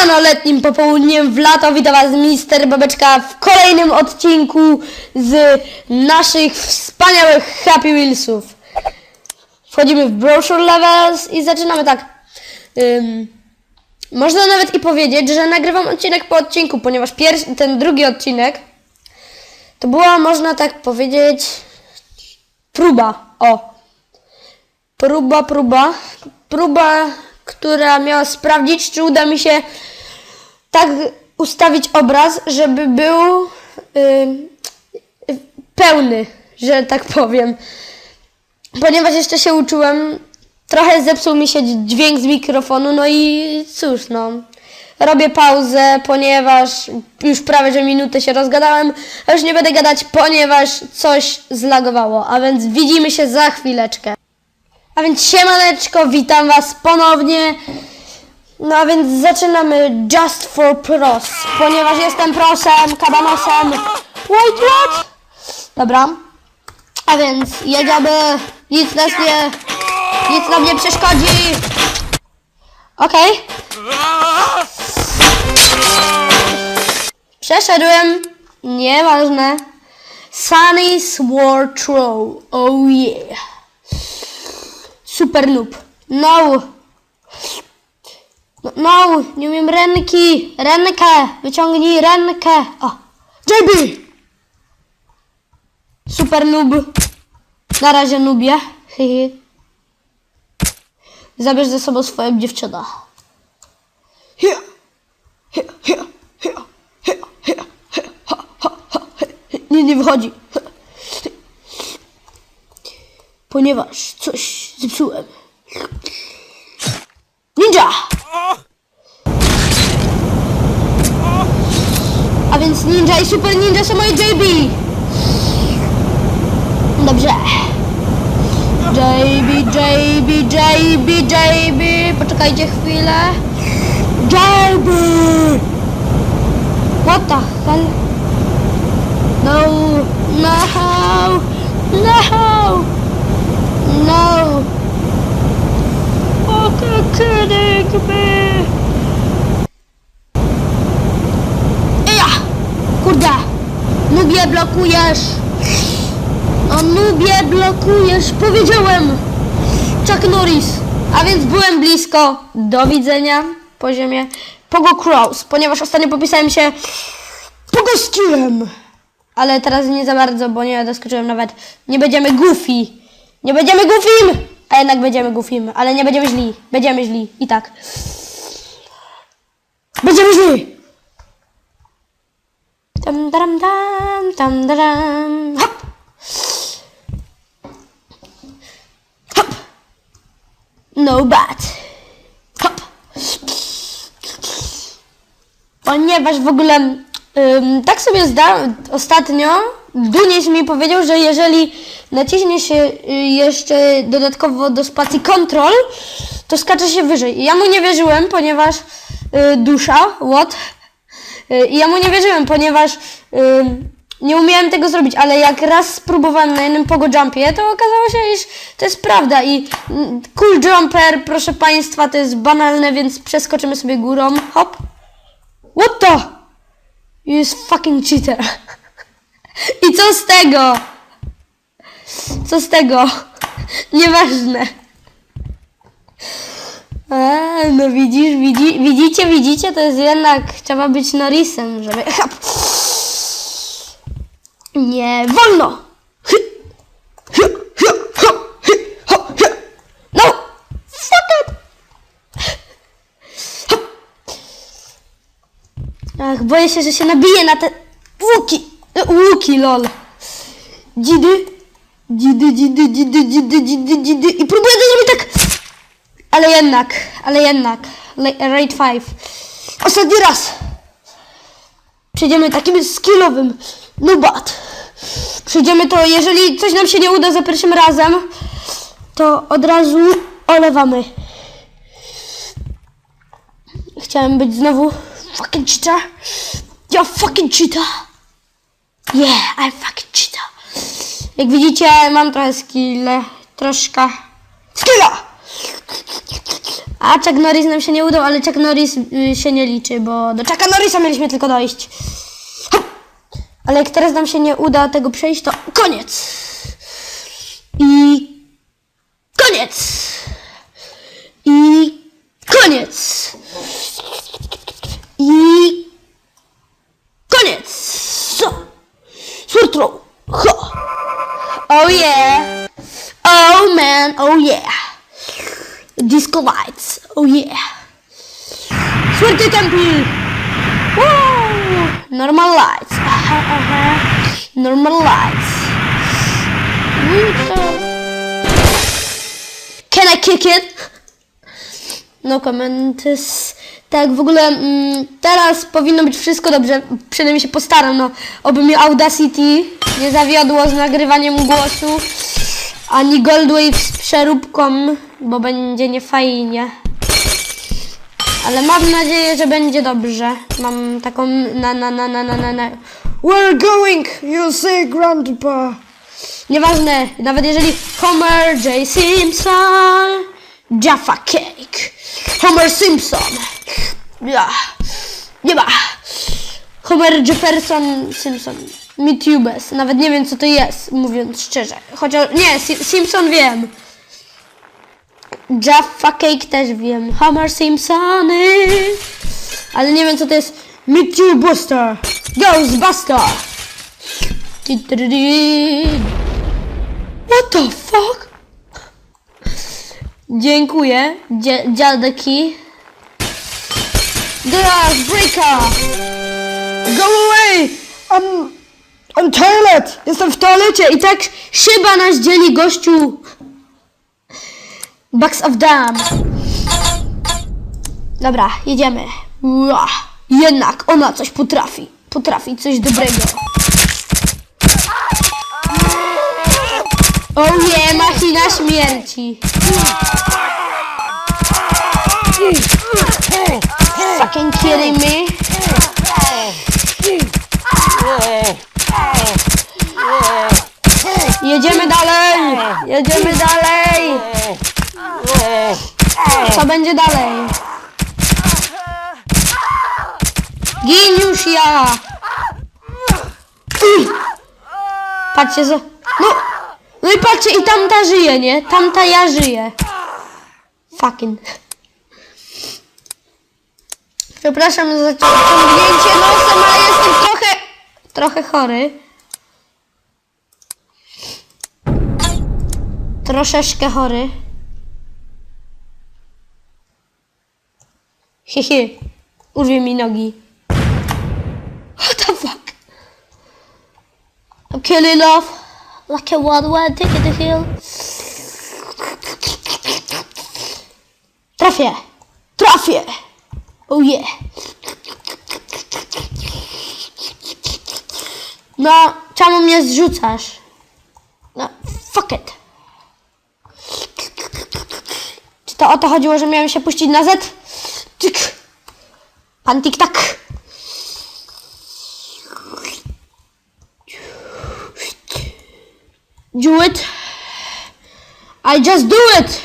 Siemano, letnim popołudniem w lato witam was Mister Babeczka w kolejnym odcinku z naszych wspaniałych Happy Wheelsów. Wchodzimy w Brochure Levels i zaczynamy tak. Ym, można nawet i powiedzieć, że nagrywam odcinek po odcinku, ponieważ pierwszy, ten drugi odcinek to była, można tak powiedzieć, próba. O, próba, próba, próba, która miała sprawdzić, czy uda mi się tak ustawić obraz, żeby był y, pełny, że tak powiem. Ponieważ jeszcze się uczyłem, trochę zepsuł mi się dźwięk z mikrofonu, no i cóż, no. Robię pauzę, ponieważ już prawie że minutę się rozgadałem, a już nie będę gadać, ponieważ coś zlagowało. A więc widzimy się za chwileczkę. A więc siemaneczko, witam was ponownie. No a więc zaczynamy Just for Pros, ponieważ jestem prosem, kabanosem. Wait, what? Dobra. A więc jedziemy, nic nas nie, nic nam nie przeszkodzi. Okej. Przeszedłem, nieważne. Sunny's War Throw, oh yeah. Super noob. No. No, no, nie umiem ręki. Rękę. Wyciągnij rękę. O. JB. Super noob. Na razie nubie. Hihi. Zabierz ze sobą swoją dziewczynę. Nie, nie wychodzi. Ponieważ coś zepsułem. Ninja! A i super ninja moje JB. Dobrze. JB, JB, JB, JB. Poczekajcie chwilę. JB! What the hell? No, no, no, no. Okay, kidding me. Ja! Kurde! Nubie blokujesz! O nubie blokujesz! Powiedziałem! Chuck Norris! A więc byłem blisko. Do widzenia. Poziomie Pogo Crows, ponieważ ostatnio popisałem się Pogościłem! Ale teraz nie za bardzo, bo nie doskoczyłem nawet. Nie będziemy goofy. Nie będziemy goofim! A jednak będziemy goofim, ale nie będziemy źli. Będziemy źli. I tak. Będziemy źli! Tam, tam, tam, tam. Hop! Hop! No bad. Hop! Ponieważ w ogóle ym, tak sobie zda ostatnio Dunieś mi powiedział, że jeżeli naciśnie się y, jeszcze dodatkowo do spacji control, to skacze się wyżej. Ja mu nie wierzyłem, ponieważ y, dusza, what? I ja mu nie wierzyłem, ponieważ nie umiałem tego zrobić, ale jak raz spróbowałem na jednym pogo jumpie, to okazało się, iż to jest prawda i mm, cool jumper, proszę Państwa, to jest banalne, więc przeskoczymy sobie górą, hop. What the? You is fucking cheater. I co z tego? Co z tego? Nieważne. A, no widzisz, widzi, widzicie, widzicie, to jest jednak, trzeba być Norrisem, żeby... Nie wolno! No! Fuck it! Ach, boję się, że się nabiję na te łuki. E, Łuki, lol. Dzidy. Dzidy, dzidy, dzidy, dzidy, dzidy, dzidy. I próbuję to zrobić tak. Ale jednak, ale jednak. Raid 5. Ostatni raz. Przejdziemy takim skillowym. No but. Przejdziemy to, jeżeli coś nam się nie uda za pierwszym razem, to od razu olewamy. Chciałem być znowu fucking cheater. Ja fucking cheater. Yeah, I fucking cheater. Jak widzicie, mam trochę skille. Troszkę. Skilla! A Chuck Norris nam się nie udał, ale Chuck Norris y, się nie liczy, bo do Chucka Norrisa mieliśmy tylko dojść. Hop! Ale jak teraz nam się nie uda tego przejść, to koniec. I koniec. I koniec. I koniec. So. Surtrą. Ho. Oh yeah. Oh man. Oh yeah. Disco lights. Oh yeah. Swirty temple. Woo. Normal lights. Aha, aha. Normal lights. Can I kick it? No comments. Tak, w ogóle mm, teraz powinno być wszystko dobrze. Przynajmniej się postaram. No, oby mi Audacity nie zawiodło z nagrywaniem głosu. Ani Goldwave z przeróbką, bo będzie niefajnie. Ale mam nadzieję, że będzie dobrze. Mam taką na na na na na na na. We're going, you say grandpa. Nieważne, nawet jeżeli Homer J. Simpson, Jaffa Cake, Homer Simpson, ja, nie ma, Homer Jefferson Simpson, Mitubes, nawet nie wiem co to jest, mówiąc szczerze, chociaż, nie, Si- Simpson wiem, Jaffa Cake też wiem, Homer Simpsony, ale nie wiem co to jest, Mitubuster, Ghostbuster, Ti-ti-ri-ri. What the fuck? Dziękuję, dzie- dziadeki. Glass breaker! Go away! I'm, I'm toilet! Jestem w toalecie i tak szyba nas dzieli gościu. Bucks of Dam. Dobra, jedziemy. Ua, Jednak ona coś potrafi. Potrafi coś dobrego. O nie, machina śmierci. Fucking kidding me? Jedziemy dalej! Jedziemy dalej! Co będzie dalej? Gin już ja! Patrzcie, za... No, no i patrzcie, i tamta żyje, nie? Tamta ja żyję. Fucking. Przepraszam za ciągnięcie nosem, ale jestem trochę, trochę chory. Troszeczkę chory. Hehe. Urwie mi nogi. What the fuck? I'm killing off like a wild one taking the hill. Trafię! Trafię! Oh yeah! No, czemu mnie zrzucasz? No, fuck it. Czy to o to chodziło, że miałem się puścić na Z? Tyk! Pan tik-tak! Do it. I just do it.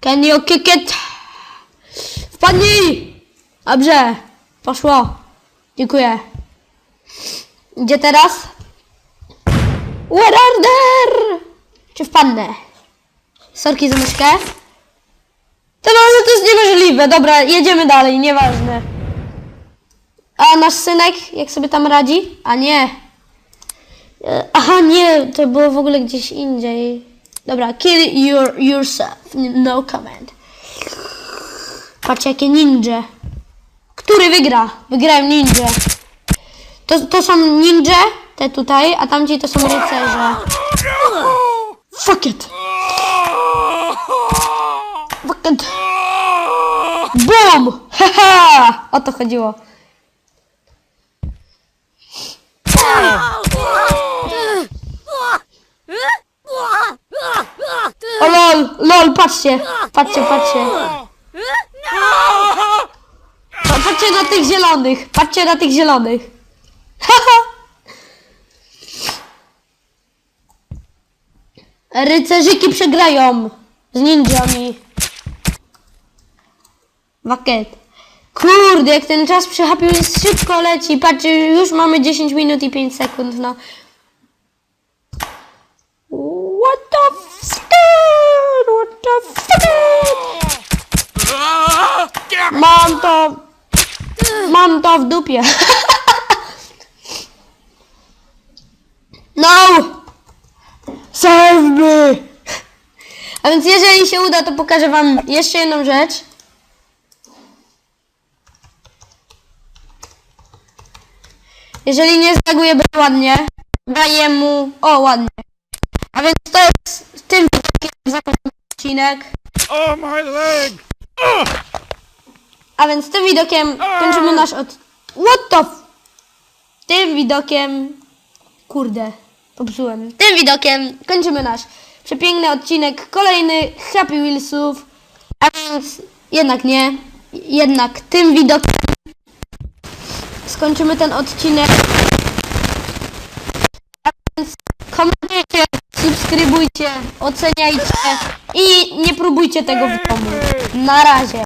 Can you kick it? Wpadnij! Dobrze. Poszło. Dziękuję. Gdzie teraz? Where are there? Czy wpadnę? Sorki za myszkę. To no, ale to jest niemożliwe. Dobra, jedziemy dalej, nieważne. A nasz synek, jak sobie tam radzi? A nie. E, Aha, nie, to było w ogóle gdzieś indziej. Dobra, kill your, yourself. No comment. Patrzcie, jakie ninja. Który wygra? Wygrałem ninja. To, to są ninja, te tutaj, a tamci to są rycerze. Fuck it. It. Boom! Haha! O to chodziło. O lol, lol, patrzcie, patrzcie, patrzcie. Pa- Patrzcie na tych zielonych, patrzcie na tych zielonych. Haha. Rycerzyki przegrają z ninjami. Waket. Kurde, jak ten czas przy Wheels szybko leci. Patrzcie, już mamy 10 minut i 5 sekund, no. What the fuck? What the fuck? Mam to... Mam to w dupie. No! Save me! A więc jeżeli się uda, to pokażę wam jeszcze jedną rzecz. Jeżeli nie będzie ładnie, daję mu... O, ładnie. A więc to jest tym widokiem zakończony odcinek. Oh, my leg! A więc tym widokiem kończymy nasz od... What the f... Tym widokiem... Kurde, popsułem. Tym widokiem kończymy nasz przepiękny odcinek, kolejny Happy Wheelsów. A więc jednak nie. Jednak tym widokiem skończymy ten odcinek. Komentujcie, subskrybujcie, oceniajcie i nie próbujcie tego w domu. Na razie.